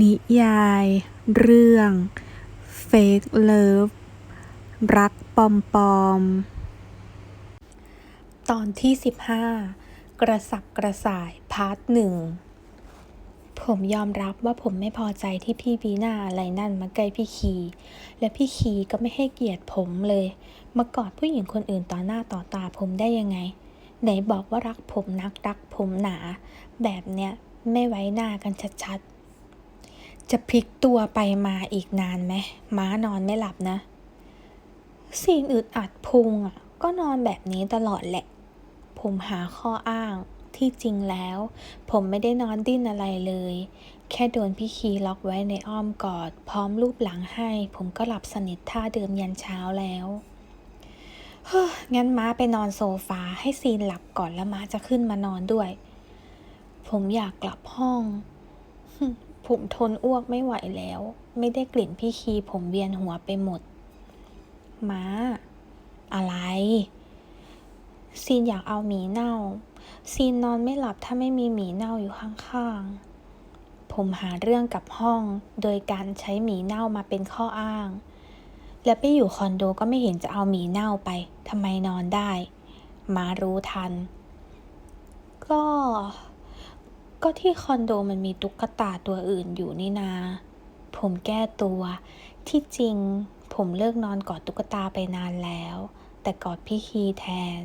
นิยาย เรื่อง Fake Love รักปลอม ตอนที่ 15 กระสับกระส่ายพาร์ทหนึ่ง ผมยอมรับว่าผมไม่พอใจที่พี่บีน่าอะไรนั่นมาใกล้พี่คี และพี่คีก็ไม่ให้เกียรติผมเลย มากอดผู้หญิงคนอื่นต่อหน้าต่อตาผมได้ยังไง ไหนบอกว่ารักผมนักรักผมหนา แบบเนี้ยไม่ไว้หน้ากันชัดๆ จะพลิกตัวไปมาอีกนานไหมม้านอนไม่หลับนะ สิ่งอึดอัดพุงอะ ก็นอนแบบนี้ตลอดแหละ ผมหาข้ออ้างที่จริงแล้ว ผมไม่ได้นอนดิ้นอะไรเลย แค่โดนพี่คีล็อกไว้ในอ้อมกอด พร้อมรูปหลังให้ ผมก็หลับสนิทท่าเดิมยันเช้าแล้วเฮ้องั้นม้าไปนอนโซฟาให้ซีนหลับก่อนแล้วม้าจะขึ้นมานอนด้วย ผมอยากกลับห้อง ผมทนอ้วกไม่ไหวแล้ว ไม่ได้กลิ่นพี่คีผมเวียนหัวไปหมด ม้า อะไร ซีนอยากเอาหมีเน่า ซีนนอนไม่หลับถ้าไม่มีหมีเน่าอยู่ข้างๆ ผมหาเรื่องกับห้อง โดยการใช้หมีเน่ามาเป็นข้ออ้าง และไปอยู่คอนโดก็ไม่เห็นจะเอาหมีเน่าไปทำไมนอนได้ มารู้ทัน ก็ ก็ที่คอนโดมันมีตุ๊กตาตัวอื่นอยู่นี่นา ผมแก้ตัว ที่จริง ผมเลิกนอนกอดตุ๊กตาไปนานแล้ว แต่กอดพี่คีแทน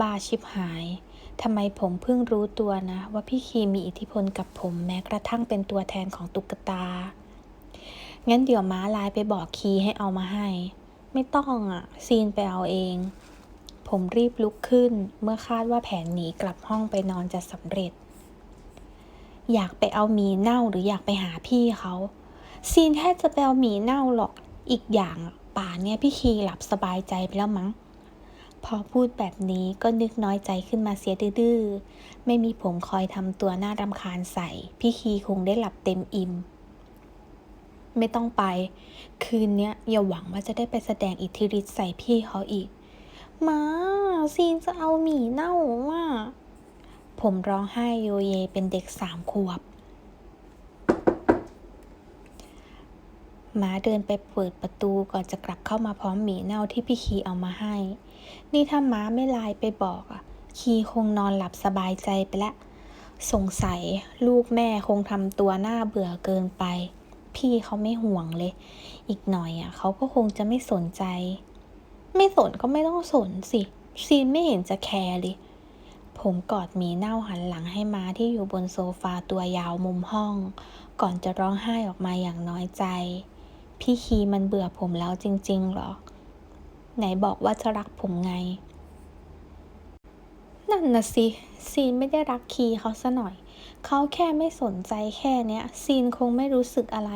บาชิบหายทำไมผมเพิ่งรู้ตัวนะ ว่าพี่คีมีอิทธิพลกับผมแม้กระทั่งเป็นตัวแทนของตุ๊กตา งั้นเดี๋ยวม้าไลน์ไปบอกคีให้เอามาให้ ไม่ต้องอะซีนไปเอาเอง ผมรีบลุกขึ้น เมื่อคาดว่าแผนหนีกลับห้องไปนอนจะสำเร็จ อยากไปเอาหมีเน่าหรืออยากไปหาพี่เขาซีนแทบจะไปเอาหมีเน่าหรอกอีกอย่างป่านเนี่ยพี่คีหลับสบายใจไปแล้วมั้ง พอพูดแบบนี้ก็นึกน้อยใจขึ้นมาเสียดื้อไม่มีผมคอยทำตัวน่ารำคาญใส่ พี่คีคงได้หลับเต็มอิ่มไม่ต้องไป คืนนี้อย่าหวังว่าจะได้ไปแสดงอิทธิฤทธิ์ใส่พี่เขาอีก มาซีนจะเอาหมีเน่าอะ ผมร้องไห้โยเยเป็นเด็กสามขวบม้าเดินไปเปิดประตูก่อนจะกลับเข้ามาพร้อมหมีเน่าที่พี่คีเอามาให้ นี่ถ้าม้าไม่ไลน์ไปบอกอะ คีคงนอนหลับสบายใจไปแล้วสงสัยลูกแม่คงทำตัวหน้าเบื่อเกินไป พี่เขาไม่ห่วงเลย อีกหน่อยอะเขาก็คงจะไม่สนใจ ไม่สนก็ไม่ต้องสนสิ ซีนไม่เห็นจะแคร์เลย ผมกอดหมีเน่าหันหลังให้ม้าที่อยู่บนโซฟาตัวยาวมุมห้อง ก่อนจะร้องไห้ออกมาอย่างน้อยใจ พี่คีมันเบื่อผมแล้วจริงๆหรอ ไหนบอกว่าจะรักผมไง นั่นนะสิซีนไม่ได้รักคีเขาซะหน่อย เขาแค่ไม่สนใจแค่เนี้ย ซีนคงไม่รู้สึกอะไร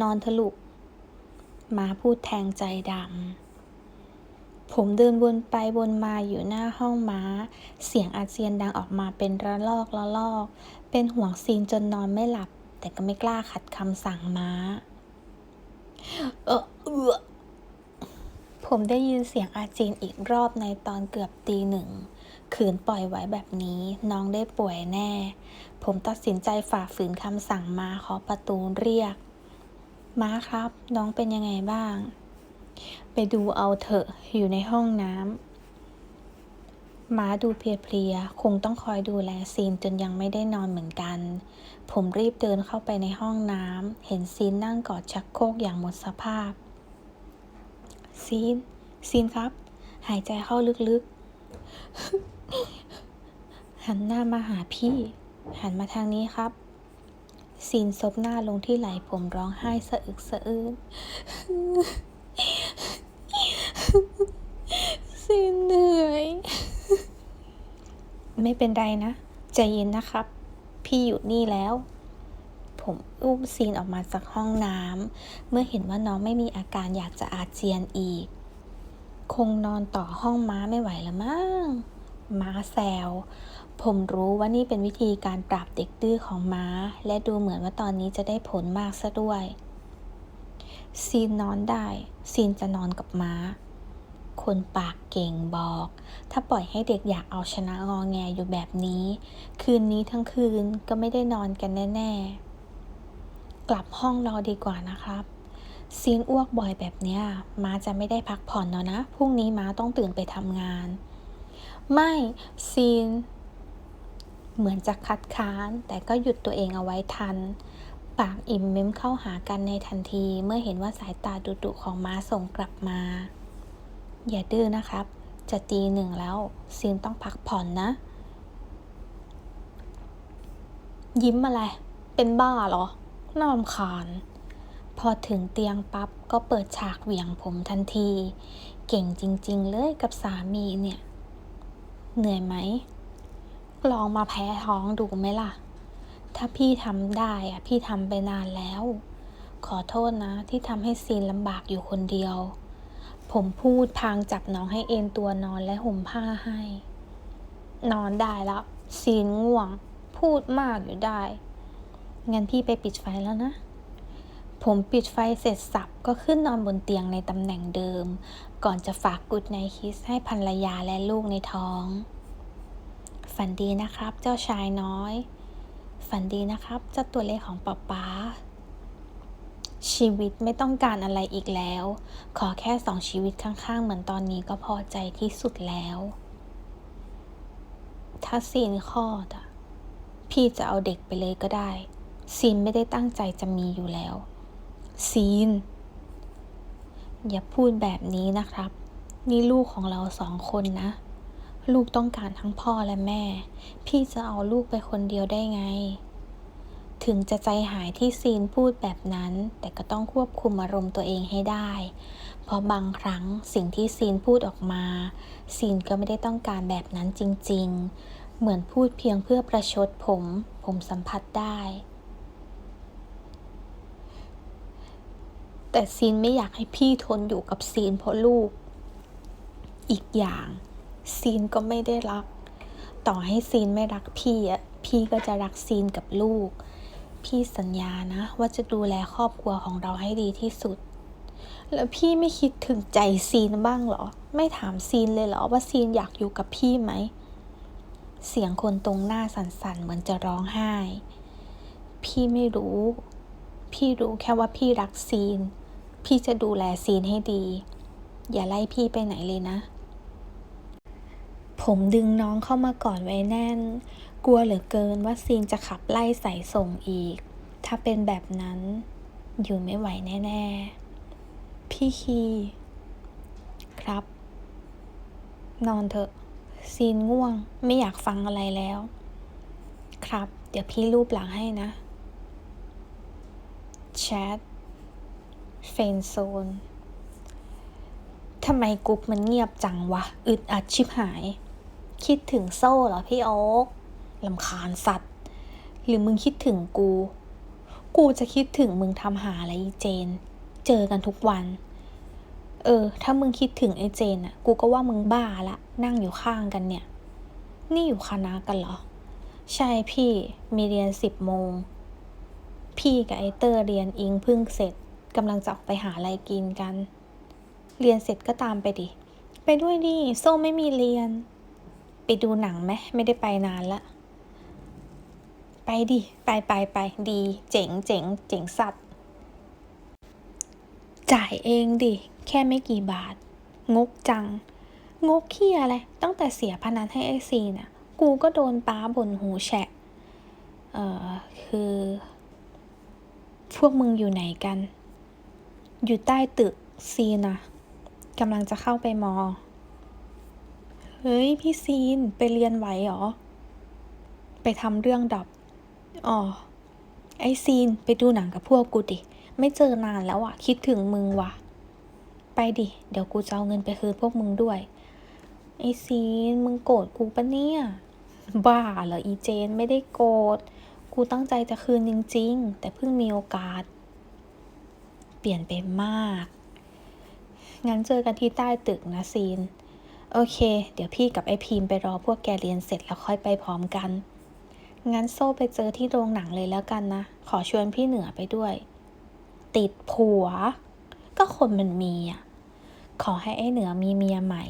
นอนทะลุมาพูดแทงใจดำ ผมเดินวนไปวนมาอยู่หน้าห้องม้า เสียงอาเจียนดังออกมาเป็นระลอกระลอก เป็นห่วงซีนจนนอนไม่หลับ แต่ก็ไม่กล้าขัดคำสั่งม้า เออเออผมได้ยินเสียงอาเจียนอีกรอบในตอนเกือบตีหนึ่ง ขืนปล่อยไว้แบบนี้น้องได้ป่วยแน่ ผมตัดสินใจฝ่าฝืนคำสั่งมาขอประตูเรียก ม้าครับ น้องเป็นยังไงบ้าง ไปดูเอาเถอะอยู่ในห้องน้ำม้าดูเพลียๆคงต้องคอยดูแลซีนจนยังไม่ได้นอนเหมือนกัน ผมรีบเดินเข้าไปในห้องน้ำเห็นซีนนั่งกอดชักโครกอย่างหมดสภาพ ซีน ซีนครับ หายใจเข้าลึกๆ หันหน้ามาหาพี่ หันมาทางนี้ครับซีนซบหน้าลงที่ไหล่ผมร้องไห้สะอึกสะอื้น ซีนเหนื่อย ไม่เป็นไรนะ ใจเย็นนะครับ พี่อยู่นี่แล้ว ผมอุ้มซีนออกมาจากห้องน้ำ เมื่อเห็นว่าน้องไม่มีอาการอยากจะอาเจียนอีก คงนอนต่อห้องม้าไม่ไหวแล้วมั้ง ม้าแซว ผมรู้ว่านี่เป็นวิธีการปราบเด็กดื้อของม้า และดูเหมือนว่าตอนนี้จะได้ผลมากซะด้วย ซีนนอนได้ ซีนจะนอนกับม้า คนปากเก่งบอก ถ้าปล่อยให้เด็กอยากเอาชนะงอแงอยู่แบบนี้ คืนนี้ทั้งคืนก็ไม่ได้นอนกันแน่ ๆ กลับห้องรอดีกว่านะครับ ซีนอ้วกบ่อยแบบเนี้ยม้าจะไม่ได้พักผ่อนแล้วนะพรุ่งนี้ม้าต้องตื่นไปทำงาน ไม่ซีน เหมือนจะคัดค้าน แต่ก็หยุดตัวเองเอาไว้ทันปากอิ่มเม้มเข้าหากันในทันที เมื่อเห็นว่าสายตาดุๆของม้าส่งกลับมา อย่าดื้อนะครับ จะตีหนึ่งแล้วซีนต้องพักผ่อนนะ ยิ้มอะไร เป็นบ้าเหรอ น่ารำคาญ พอถึงเตียงปั๊บ ก็เปิดฉากเหวี่ยงผมทันที เก่งจริง ๆ เลยกับสามีเนี่ย เหนื่อยไหม ลองมาแพ้ท้องดูไหมล่ะ ถ้าพี่ทำได้อะพี่ทำไปนานแล้ว ขอโทษนะที่ทำให้ซีนลำบากอยู่คนเดียว ผมพูดพางจับน้องให้เอนตัวนอนและห่มผ้าให้ นอนได้แล้วซีนง่วง พูดมากอยู่ได้ งั้นพี่ไปปิดไฟแล้วนะ ผมปิดไฟเสร็จสับก็ขึ้นนอนบนเตียงในตำแหน่งเดิม ก่อนจะฝากกุดในคิสให้ภรรยาและลูกในท้อง ฝันดีนะครับ เจ้าชายน้อย ฝันดีนะครับ เจ้าตัวเล็กของป๊าป๊า ชีวิตไม่ต้องการอะไรอีกแล้ว ขอแค่สองชีวิตข้างๆ เหมือนตอนนี้ก็พอใจที่สุดแล้ว ถ้าซีนคลอดอะพี่จะเอาเด็กไปเลยก็ได้ ซีนไม่ได้ตั้งใจจะมีอยู่แล้ว ซีน อย่าพูดแบบนี้นะครับ นี่ลูกของเราสองคนนะ ลูกต้องการทั้งพ่อและแม่ พี่จะเอาลูกไปคนเดียวได้ไง ถึงจะใจหายที่ซีนพูดแบบนั้น แต่ก็ต้องควบคุมอารมณ์ตัวเองให้ได้ เพราะบางครั้งสิ่งที่ซีนพูดออกมา ซีนก็ไม่ได้ต้องการแบบนั้นจริง ๆ เหมือนพูดเพียงเพื่อประชดผม ผมสัมผัสได้ แต่ซีนไม่อยากให้พี่ทนอยู่กับซีนเพราะลูก อีกอย่างซีนก็ไม่ได้รัก ต่อให้ซีนไม่รักพี่อะพี่ก็จะรักซีนกับลูก พี่สัญญานะ ว่าจะดูแลครอบครัวของเราให้ดีที่สุด แล้วพี่ไม่คิดถึงใจซีนบ้างเหรอ ไม่ถามซีนเลยเหรอว่าซีนอยากอยู่กับพี่ไหม เสียงคนตรงหน้าสั่นๆเหมือนจะร้องไห้ พี่ไม่รู้ พี่รู้แค่ว่าพี่รักซีน พี่จะดูแลซีนให้ดี อย่าไล่พี่ไปไหนเลยนะ ผมดึงน้องเข้ามากอดไว้แน่น กลัวเหลือเกินว่าซีนจะขับไล่ใส่ส่งอีก ถ้าเป็นแบบนั้น อยู่ไม่ไหวแน่ ๆ พี่คี ครับ นอนเถอะ ซีนง่วงไม่อยากฟังอะไรแล้ว ครับ เดี๋ยวพี่รูปหลังให้นะ แชท เฟนโซนทำไมกรุ๊ปมันเงียบจังวะ อึดอัดชิบหาย คิดถึงโซ่เหรอพี่โอ๊ก ลำคาญสัตว์ หรือมึงคิดถึงกู กูจะคิดถึงมึงทำหาอะไรอีเจน เจอกันทุกวัน เออ ถ้ามึงคิดถึงไอ้เจนอะกูก็ว่ามึงบ้าละ นั่งอยู่ข้างกันเนี่ย นี่อยู่คณะกันเหรอ ใช่พี่ มีเรียนสิบโมง พี่กับไอเตอร์เรียนอิงพิ่งเสร็จกำลังจะออกไปหาอะไรกินกัน เรียนเสร็จก็ตามไปดิ ไปด้วยดิ โซ่ไม่มีเรียน ไปดูหนังไหม ไม่ได้ไปนานละ ไปดิ ไปไปไปดี เจ๋งเจ๋งเจ๋งสัตว์จ่ายเองดิ แค่ไม่กี่บาท งกจัง งกเขี้อะไร ตั้งแต่เสียพนันให้ไอซีน่ะ กูก็โดนป้าบ่นหูแฉะ เอ่อ คือ พวกมึงอยู่ไหนกัน อยู่ใต้ตึกซีนะกำลังจะเข้าไปมอ เฮ้ย พี่ซีน ไปเรียนไหวเหรอ ไปทำเรื่องดับ อ๋อ ไอซีนไปดูหนังกับพวกกูดิ ไม่เจอนานแล้วอะคิดถึงมึงว่ะ ไปดิ เดี๋ยวกูจะเอาเงินไปคืนพวกมึงด้วย ไอซีนมึงโกรธกูปะเนี่ย บ้าเหรออีเจนไม่ได้โกรธ กูตั้งใจจะคืนจริง ๆ แต่เพิ่งมีโอกาส เปลี่ยนไปมาก งั้นเจอกันที่ใต้ตึกนะซีน โอเค เดี๋ยวพี่กับไอพีมไปรอพวกแกเรียนเสร็จแล้วค่อยไปพร้อมกัน งั้นโซ่ไปเจอที่โรงหนังเลยแล้วกันนะ ขอชวนพี่เหนือไปด้วย ติดผัว ก็คนมันมีอะ ขอให้ไอเหนือมีเมียใหม่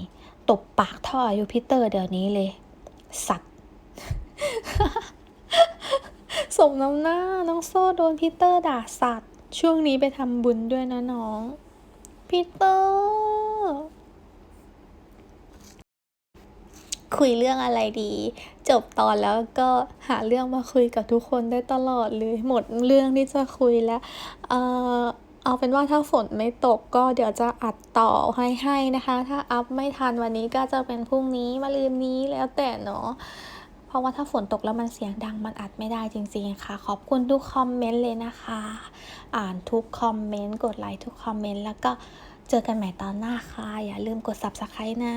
ตบปากท่ออายุพิเตอร์เดี๋ยวนี้เลย สัตว์สมน้ำหน้า น้องโซ่โดนพีเตอร์ด่าสัตว์ ช่วงนี้ไปทำบุญด้วยนะน้อง พีเตอร์ คุยเรื่องอะไรดี จบตอนแล้วก็หาเรื่องมาคุยกับทุกคนได้ตลอดเลย หมดเรื่องที่จะคุยแล้วเออเอาเป็นว่าถ้าฝนไม่ตกก็เดี๋ยวจะอัดต่อให้ให้นะคะ ถ้าอัพไม่ทันวันนี้ก็จะเป็นพรุ่งนี้มาลืนนี้แล้วแต่เนาะเพราะว่าถ้าฝนตกแล้วมันเสียงดังมันอัดไม่ได้จริงๆค่ะ ขอบคุณทุกคอมเมนต์เลยนะคะ อ่านทุกคอมเมนต์กดไลค์ทุกคอมเมนต์แล้วก็เจอกันใหม่ตอนหน้าค่ะ อย่าลืมกด subscribe นะ